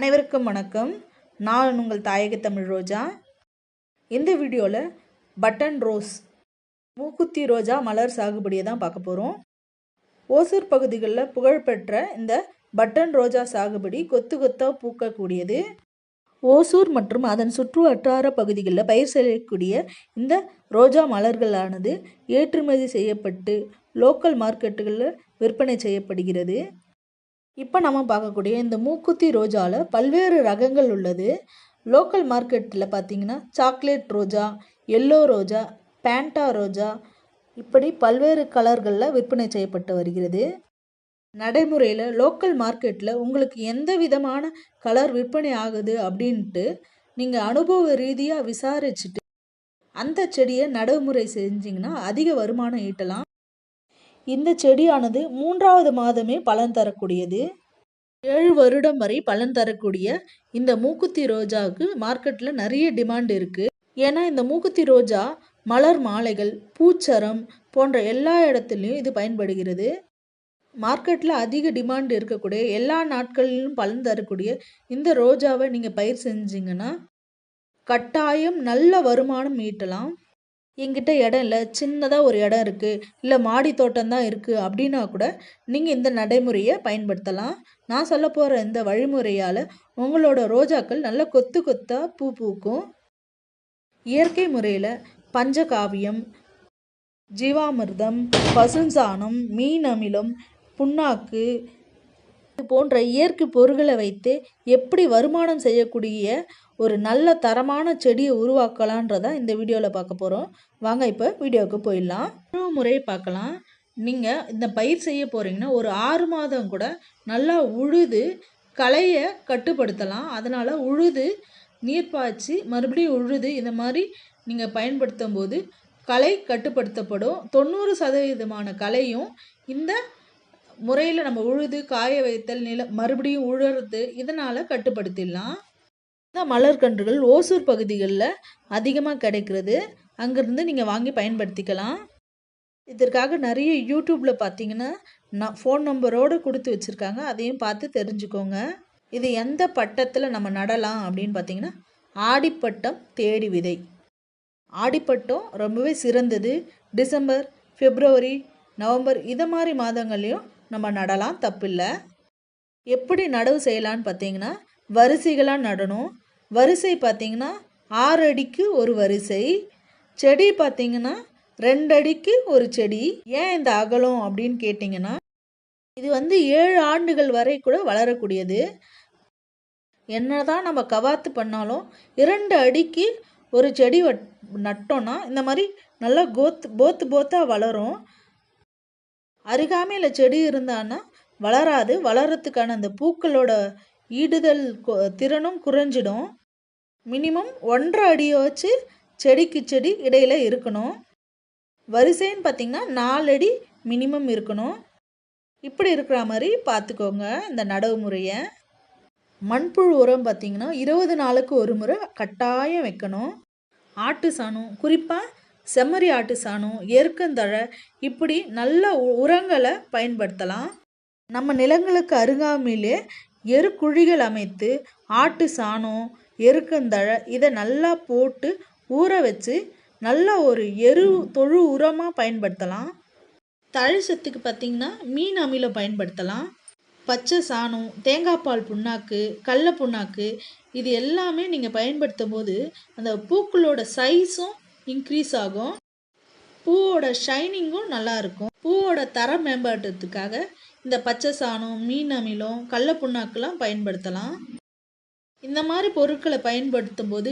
அனைவருக்கும் வணக்கம். நான் உங்கள் தாயக தமிழ் ரோஜா. இந்த வீடியோவில் பட்டன் ரோஸ் மூக்குத்தி ரோஜா மலர் சாகுபடியை தான் பார்க்க போகிறோம் ஓசூர் பகுதிகளில் புகழ்பெற்ற இந்த பட்டன் ரோஜா சாகுபடி கொத்து கொத்தாக பூக்கக்கூடியது. ஓசூர் மற்றும் அதன் சுற்று வட்டார பகுதிகளில் பயிர் செய்யக்கூடிய இந்த ரோஜா மலர்களானது ஏற்றுமதி செய்யப்பட்டு லோக்கல் மார்க்கெட்டுகளில் விற்பனை செய்யப்படுகிறது. இப்போ நம்ம பார்க்கக்கூடிய இந்த மூக்குத்தி ரோஜாவில் பல்வேறு ரகங்கள் உள்ளது. லோக்கல் மார்க்கெட்டில் பார்த்தீங்கன்னா சாக்லேட் ரோஜா எல்லோ ரோஜா பேண்டா ரோஜா இப்படி பல்வேறு கலர்களில் விற்பனை செய்யப்பட்டு வருகிறது. நடைமுறையில் லோக்கல் மார்க்கெட்டில் உங்களுக்கு எந்த விதமான கலர் விற்பனை ஆகுது அப்படின்ட்டு நீங்கள் அனுபவ ரீதியாக விசாரிச்சுட்டு அந்த செடியை நடைமுறை செஞ்சிங்கன்னா அதிக வருமானம் ஈட்டலாம். இந்த செடியானது மூன்றாவது மாதமே பலன் தரக்கூடியது. ஏழு வருடம் வரை பலன் தரக்கூடிய இந்த மூக்குத்தி ரோஜாவுக்கு மார்க்கெட்டில் நிறைய டிமாண்ட் இருக்குது ஏன்னா இந்த மூக்குத்தி ரோஜா மலர் மாலைகள் பூச்சரம் போன்ற எல்லா இடத்துலையும் இது பயன்படுகிறது. மார்க்கெட்டில் அதிக டிமாண்ட் இருக்கக்கூடிய எல்லா நாட்களிலும் பலன் தரக்கூடிய இந்த ரோஜாவை நீங்கள் பயிர் செஞ்சிங்கன்னா கட்டாயம் நல்ல வருமானம் ஈட்டலாம். எங்கிட்ட இடம் இல்லை சின்னதாக ஒரு இடம் இருக்குது இல்லை மாடி தோட்டம் தான் இருக்குது அப்படின்னா கூட நீங்கள் இந்த நடைமுறையை பயன்படுத்தலாம். நான் சொல்ல போகிற இந்த வழிமுறையால் உங்களோட ரோஜாக்கள் நல்ல கொத்து கொத்தாக பூ பூக்கும். இயற்கை முறையில் பஞ்சகாவியம் ஜீவாமிர்தம் பசுஞ்சாணம் மீன் அமிலம் புண்ணாக்கு இது போன்ற இயற்கை பொருட்களை வைத்து எப்படி வருமானம் செய்யக்கூடிய ஒரு நல்ல தரமான செடியை உருவாக்கலான்றதான் இந்த வீடியோவில் பார்க்க போகிறோம் வாங்க இப்போ வீடியோவுக்கு போயிடலாம். ஒரு முறையை பார்க்கலாம். நீங்கள் இந்த பயிர் செய்ய போகிறீங்கன்னா ஒரு ஆறு மாதம் கூட நல்லா உழுது களையை கட்டுப்படுத்தலாம். அதனால் உழுது நீர் பாய்ச்சி மறுபடியும் உழுது இந்த மாதிரி நீங்கள் பயன்படுத்தும் போது களை கட்டுப்படுத்தப்படும். தொண்ணூறு சதவீதமான களையும் இந்த முறையில் நம்ம உழுது காய வைத்தல் நில மறுபடியும் உழுறது இதனால் கட்டுப்படுத்திடலாம். இந்த மலர்கன்றுகள் ஓசூர் பகுதிகளில் அதிகமாக கிடைக்கிறது. அங்கேருந்து நீங்கள் வாங்கி பயன்படுத்திக்கலாம். இதற்காக நிறைய யூடியூப்பில் பார்த்தீங்கன்னா நான் ஃபோன் நம்பரோடு கொடுத்து வச்சுருக்காங்க. அதையும் பார்த்து தெரிஞ்சுக்கோங்க. இது எந்த பட்டத்தில் நம்ம நடலாம் அப்படின்னு பார்த்தீங்கன்னா ஆடிப்பட்டம் தேடி விதை. ஆடிப்பட்டம் ரொம்பவே சிறந்தது. டிசம்பர் பிப்ரவரி நவம்பர் இதை மாதிரி மாதங்கள்லையும் நம்ம நடலாம். தப்பில்லை. எப்படி நடவு செய்யலான்னு பார்த்தீங்கன்னா வரிசைகளாக நடணும். வரிசை பார்த்திங்கன்னா ஆறு அடிக்கு ஒரு வரிசை. செடி பார்த்திங்கன்னா ரெண்டு அடிக்கு ஒரு செடி. ஏன் இந்த அகலம் அப்படின்னு கேட்டிங்கன்னா இது வந்து ஏழு ஆண்டுகள் வரை கூட வளரக்கூடியது. என்ன தான் நம்ம கவாத்து பண்ணாலும் இரண்டு அடிக்கு ஒரு செடி நட்டோன்னா இந்த மாதிரி நல்லா கோத்து போத்து போத்தாக வளரும். அருகாமையில் செடி இருந்தான்னா வளராது. வளர்கிறதுக்கான அந்த பூக்களோட ஈடுதல் திறனும் குறைஞ்சிடும். மினிமம் ஒன்றரை அடியை வச்சு செடிக்கு செடி இடையில் இருக்கணும். வரிசைன்னு பார்த்திங்கன்னா நாலு அடி மினிமம் இருக்கணும். இப்படி இருக்கிற மாதிரி பார்த்துக்கோங்க இந்த நடவு முறையை. மண்புழு உரம் பார்த்திங்கன்னா இருபது நாளுக்கு ஒரு முறை கட்டாயம் வைக்கணும். ஆட்டு சாணம் குறிப்பாக செம்மறி ஆட்டு சாணம் எருக்கந்தழை இப்படி நல்ல உரங்களை பயன்படுத்தலாம். நம்ம நிலங்களுக்கு அருகாமையிலே எருக்குழிகள் அமைத்து ஆட்டு சாணம் எருக்கந்தழை இதை நல்லா போட்டு ஊற வச்சு நல்லா ஒரு எரு தொழு உரமாக பயன்படுத்தலாம். தழிசத்துக்கு பார்த்திங்கன்னா மீன் அமிலம் பயன்படுத்தலாம். பச்சை சாணம் தேங்காய் பால் புண்ணாக்கு கடல புண்ணாக்கு இது எல்லாமே நீங்கள் பயன்படுத்தும் போது அந்த பூக்களோட சைஸும் இன்க்ரீஸ் ஆகும். பூவோட ஷைனிங்கும் நல்லாயிருக்கும் பூவோட தர மேம்பாட்டத்துக்காக இந்த பச்சை சாணம் மீன் அமிலம் கடல புண்ணாக்கெலாம் பயன்படுத்தலாம். இந்த மாதிரி பொருட்களை பயன்படுத்தும் போது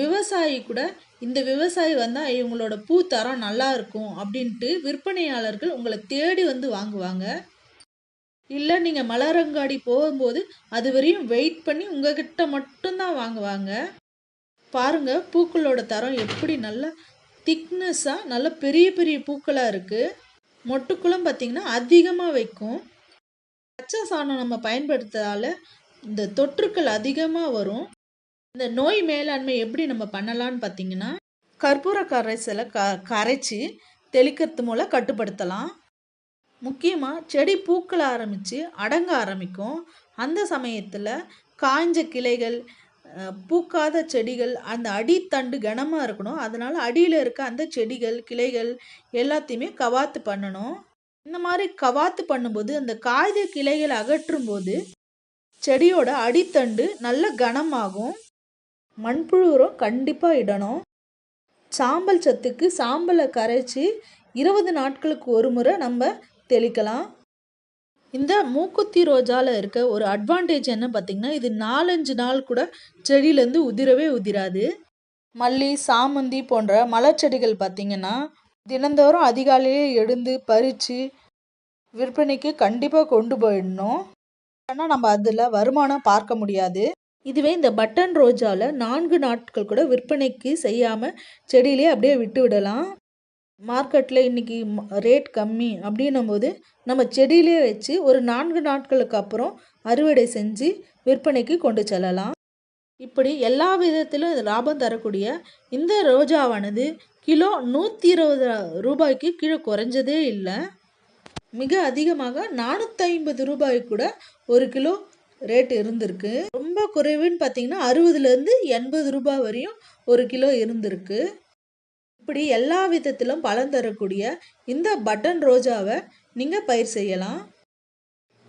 விவசாயி கூட இந்த விவசாயி வந்தால் இவங்களோட பூ தரம் நல்லா இருக்கும் அப்படின்ட்டு விற்பனையாளர்கள் உங்களை தேடி வந்து வாங்குவாங்க. இல்லை நீங்கள் மலரங்காடி போகும்போது அது வரையும் வெயிட் பண்ணி உங்ககிட்ட மட்டும்தான் வாங்குவாங்க. பாருங்கள் பூக்களோட தரம் எப்படி நல்லா திக்னஸ்ஸாக நல்ல பெரிய பெரிய பூக்களாக இருக்குது மொட்டுக்குளம் பார்த்திங்கன்னா அதிகமாக வைக்கும். பச்சை சாணம் நம்ம பயன்படுத்துறதால இந்த தொற்றுக்கள் அதிகமாக வரும். இந்த நோய் மேலாண்மை எப்படி நம்ம பண்ணலான்னு பார்த்தீங்கன்னா கற்பூர கரைசலை க கரைச்சி தெளிக்கிறது மூலம் கட்டுப்படுத்தலாம். முக்கியமாக செடி பூக்கள் ஆரம்பித்து அடங்க ஆரம்பிக்கும். அந்த சமயத்தில் காய்ஞ்ச கிளைகள் பூக்காத செடிகள் அந்த அடித்தண்டு கனமாக இருக்கணும். அதனால் அடியில் இருக்க அந்த செடிகள் கிளைகள் எல்லாத்தையுமே கவாத்து பண்ணணும். இந்த மாதிரி கவாத்து பண்ணும்போது அந்த காய்ந்த கிளைகளை அகற்றும் போது செடியோட அடித்தண்டு நல்ல கனமாகும். மண்புழு உரம் கண்டிப்பாக இடணும். சாம்பல் சத்துக்கு சாம்பலை கரைச்சி இருபது நாட்களுக்கு ஒரு முறை நம்ம தெளிக்கலாம். இந்த மூக்குத்தி ரோஜாவில் இருக்க ஒரு அட்வான்டேஜ் என்ன பார்த்திங்கன்னா இது நாலஞ்சு நாள் கூட செடியிலேருந்து உதிரவே உதிராது. மல்லி சாமந்தி போன்ற மலர் செடிகள் பார்த்திங்கன்னா தினந்தோறும் அதிகாலையே எழுந்து பறித்து விற்பனைக்கு கண்டிப்பாக கொண்டு போயிடணும். ஆனால் நம்ம அதில் வருமானம் பார்க்க முடியாது. இதுவே இந்த பட்டன் ரோஜாவில் நான்கு நாட்கள் கூட விற்பனைக்கு செய்யாமல் செடியிலே அப்படியே விட்டு விடலாம். மார்க்கெட்டில் இன்றைக்கி ரேட் கம்மி அப்படின்னும் போது நம்ம செடியிலே வச்சு ஒரு நான்கு நாட்களுக்கு அப்புறம் அறுவடை செஞ்சு விற்பனைக்கு கொண்டு செல்லலாம். இப்படி எல்லா விதத்திலும் லாபம் தரக்கூடிய இந்த ரோஜாவானது கிலோ நூற்றி இருபது ரூபாய்க்கு கீழே குறைஞ்சதே இல்லை. மிக அதிகமாக நானூற்றி ஐம்பது ரூபாய் கூட ஒரு கிலோ ரேட் இருந்திருக்கு. ரொம்ப குறைவுன்னு பார்த்தீங்கன்னா அறுபதுலேருந்து எண்பது ரூபாய் வரையும் ஒரு கிலோ இருந்திருக்கு. இப்படி எல்லா விதத்திலும் பலன் தரக்கூடிய இந்த பட்டன் ரோஜாவை நீங்கள் பயிர் செய்யலாம்.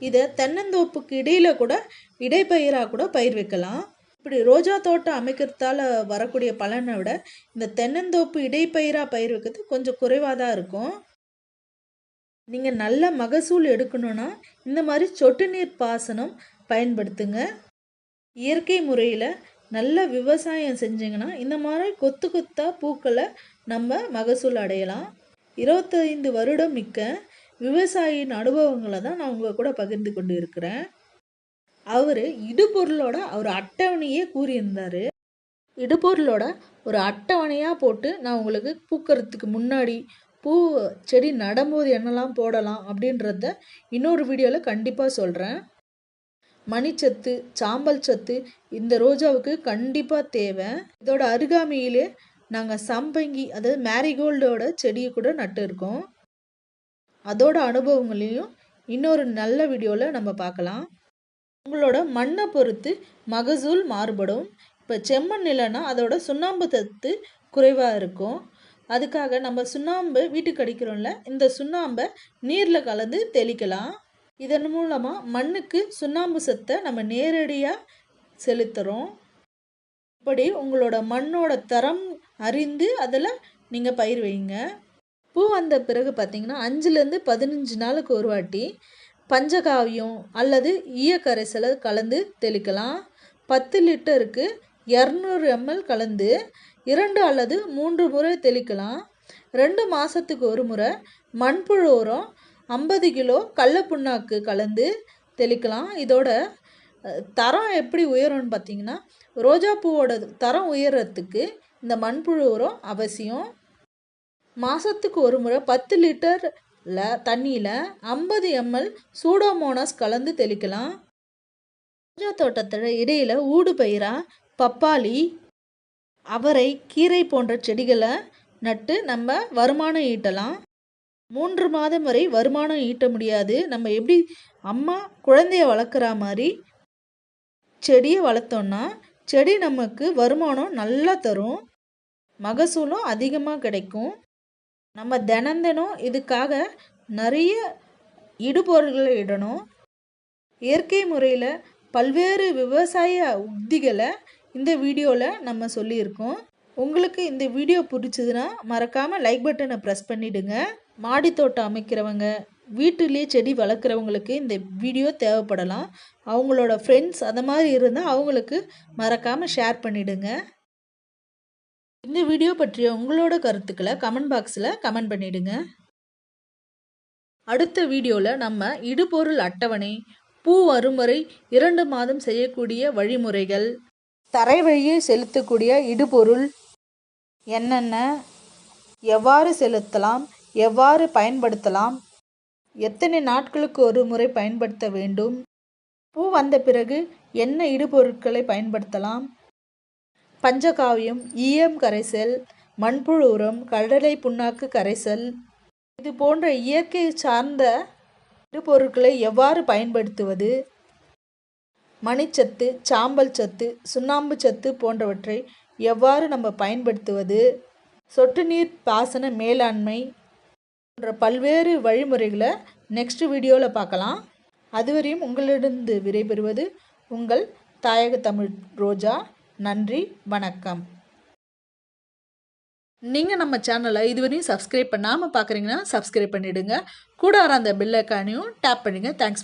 இதை தென்னந்தோப்புக்கு இடையில் கூட இடைப்பயிராக கூட பயிர் வைக்கலாம். இப்படி ரோஜா தோட்டம் அமைக்கிறதால வரக்கூடிய பலனை விட இந்த தென்னந்தோப்பு இடைப்பயிராக பயிர் வைக்கிறது கொஞ்சம் குறைவாக தான் இருக்கும். நீங்கள் நல்ல மகசூல் எடுக்கணும்னா இந்த மாதிரி சொட்டு நீர் பாசனம் பயன்படுத்துங்க. இயற்கை முறையில் நல்ல விவசாயம் செஞ்சிங்கன்னா இந்த மாதிரி கொத்து கொத்தா பூக்களை நம்ம மகசூல் அடையலாம். இருபத்தைந்து வருடம் மிக்க விவசாயியின் அனுபவங்களை தான் நான் உங்கள் கூட பகிர்ந்து கொண்டு இருக்கிறேன் அவர் இடுபொருளோட ஒரு அட்டவணையே கூறியிருந்தார். இடுபொருளோட ஒரு அட்டவணையாக போட்டு நான் உங்களுக்கு பூக்கிறதுக்கு முன்னாடி பூ செடி நடும்போது என்னெல்லாம் போடலாம் அப்படின்றத இன்னொரு வீடியோவில் கண்டிப்பாக சொல்கிறேன் மணிச்சத்து சாம்பல் சத்து இந்த ரோஜாவுக்கு கண்டிப்பாக தேவை. இதோட அருகாமையிலே நாங்கள் சம்பங்கி அதாவது மேரிகோல்டோட செடியை கூட நட்டு இருக்கோம். அதோட அனுபவங்களையும் இன்னொரு நல்ல வீடியோவில் நம்ம பார்க்கலாம். உங்களோட மண்ணை பொறுத்து மகசூல் மாறுபடும். இப்போ செம்மண் நிலன்னா அதோட சுண்ணாம்பு சத்து குறைவாக இருக்கும். அதுக்காக நம்ம சுண்ணாம்பு வீட்டுக்கு அடிக்கிறோம்ல இந்த சுண்ணாம்பை நீரில் கலந்து தெளிக்கலாம். இதன் மூலமாக மண்ணுக்கு சுண்ணாம்பு சத்தை நம்ம நேரடியாக செலுத்துகிறோம் இப்படி உங்களோட மண்ணோட தரம் அறிந்து அதில் நீங்கள் பயிர் வைங்க. பூ வந்த பிறகு பார்த்திங்கன்னா அஞ்சுலேருந்து பதினஞ்சு நாளுக்கு ஒரு வாட்டி பஞ்சகாவியம் அல்லது ஈயக்கரைசலை கலந்து தெளிக்கலாம். பத்து லிட்டருக்கு இரநூறு எம்எல் கலந்து இரண்டு அல்லது மூன்று முறை தெளிக்கலாம். ரெண்டு மாதத்துக்கு ஒரு முறை மண்புழு உரம் ஐம்பது கிலோ கடல புண்ணாக்கு கலந்து தெளிக்கலாம். இதோட தரம் எப்படி உயரும்னு பார்த்தீங்கன்னா ரோஜா பூவோட தரம் உயர்றதுக்கு இந்த மண்புழு உரம் அவசியம். மாதத்துக்கு ஒரு முறை பத்து லிட்டரில் தண்ணியில் ஐம்பது எம்எல் சூடோமோனாஸ் கலந்து தெளிக்கலாம். ரோஜா தோட்டத்தில் இடையில் ஊடு பயிராக பப்பாளி அவரை கீரை போன்ற செடிகளை நட்டு நம்ம வருமானம் ஈட்டலாம். மூன்று மாதம் வரை வருமானம் ஈட்ட முடியாது. நம்ம எப்படி அம்மா குழந்தைய வளர்க்குற மாதிரி செடியை வளர்த்தோன்னா செடி நமக்கு வருமானம் நல்லா தரும். மகசூலும் அதிகமாக கிடைக்கும். நம்ம தினம் தினம் இதுக்காக நிறைய இடுபொருள்களை இடணும். இயற்கை முறையில் பல்வேறு விவசாய உத்திகளை இந்த வீடியோவில் நம்ம சொல்லியிருக்கோம். உங்களுக்கு இந்த வீடியோ பிடிச்சதுன்னா மறக்காமல் லைக் பட்டனை ப்ரெஸ் பண்ணிவிடுங்க மாடித்தோட்டம் அமைக்கிறவங்க வீட்டிலே செடி வளர்க்குறவங்களுக்கு இந்த வீடியோ தேவைப்படலாம். அவங்களோட ஃப்ரெண்ட்ஸ் அந்த மாதிரி இருந்தால் அவங்களுக்கு மறக்காமல் ஷேர் பண்ணிவிடுங்க இந்த வீடியோ பற்றிய உங்களோட கருத்துக்களை கமெண்ட் பாக்ஸில் கமெண்ட் பண்ணிவிடுங்க அடுத்த வீடியோவில் நம்ம இடுபொருள் அட்டவணை பூ வரும் வரை இரண்டு மாதம் செய்யக்கூடிய வழிமுறைகள் தரை வழியே செலுத்தக்கூடிய இடுபொருள் என்னென்ன? எவ்வாறு செலுத்தலாம்? எவ்வாறு பயன்படுத்தலாம்? எத்தனை நாட்களுக்கு ஒரு முறை பயன்படுத்த வேண்டும்? பூ வந்த பிறகு என்ன இடுபொருட்களை பயன்படுத்தலாம்? பஞ்சகாவியம் ஈயம் கரைசல் மண்புழு உரம் கடலை புண்ணாக்கு கரைசல் இது போன்ற இயற்கை சார்ந்த இடுபொருட்களை எவ்வாறு பயன்படுத்துவது? மணிச்சத்து சாம்பல் சத்து சுண்ணாம்பு சத்து போன்றவற்றை எவ்வாறு நம்ம பயன்படுத்துவது? சொட்டு நீர் பாசன மேலாண்மை போன்ற பல்வேறு வழிமுறைகளை நெக்ஸ்ட் வீடியோவில் பார்க்கலாம். அதுவரையும் உங்களிடந்து விடைபெறுவது உங்கள் தாயக தமிழ் ரோஜா. நன்றி வணக்கம். நீங்கள் நம்ம சேனலை இதுவரையும் சப்ஸ்கிரைப் பண்ணாமல் பார்க்குறீங்கன்னா சப்ஸ்கிரைப் பண்ணிவிடுங்க கூட வர அந்த பெல் ஐக்கானையும் டேப் பண்ணுங்கள் தேங்க்ஸ்